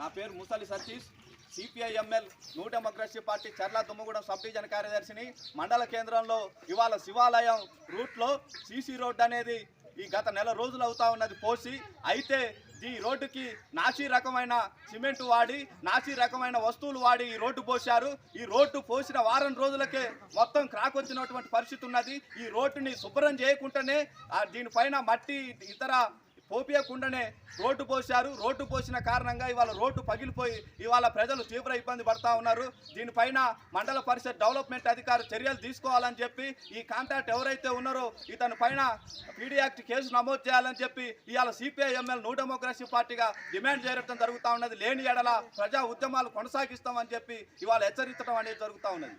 నా పేరు Musali Satish. CPIML new democracy party Charla Dummugudem sub division కార్యదర్శిని. మండల కేంద్రంలో ఇవాళ శివాలయం రూట్లో సీసీ రోడ్ అనేది ఈ గత నెల రోజులు అవుతా ఉన్నది పోసి అయితే ఈ రోడ్డుకి నాసి రకమైన సిమెంట్ వాడి నాసి రకమైన వస్తువులు వాడి ఈ రోడ్డు పోశారు. ఈ రోడ్డు పోసిన వారం రోజులకే మొత్తం క్రాక్ వచ్చినటువంటి పరిస్థితి ఉన్నది. ఈ రోడ్డుని శుభ్రం చేయకుండానే దీనిపైన మట్టి ఇతర పోపియకుండానే రోడ్డు పోశారు. రోడ్డు పోసిన కారణంగా ఇవాళ రోడ్డు పగిలిపోయి ఇవాళ ప్రజలు తీవ్ర ఇబ్బంది పడతా ఉన్నారు. దీనిపైన మండల పరిషత్ డెవలప్మెంట్ అధికారి చర్యలు తీసుకోవాలని చెప్పి ఈ కాంట్రాక్ట్ ఎవరైతే ఉన్నారో ఇతని పైన పీడీ యాక్ట్ కేసు నమోదు చేయాలని చెప్పి ఇవాళ సిపిఐ ఎమ్మెల్యే న్యూ డెమోక్రసీ పార్టీగా డిమాండ్ చేయడం జరుగుతూ ఉన్నది. లేని ఎడల ప్రజా ఉద్యమాలు కొనసాగిస్తామని చెప్పి ఇవాళ హెచ్చరించడం అనేది జరుగుతూ ఉన్నది.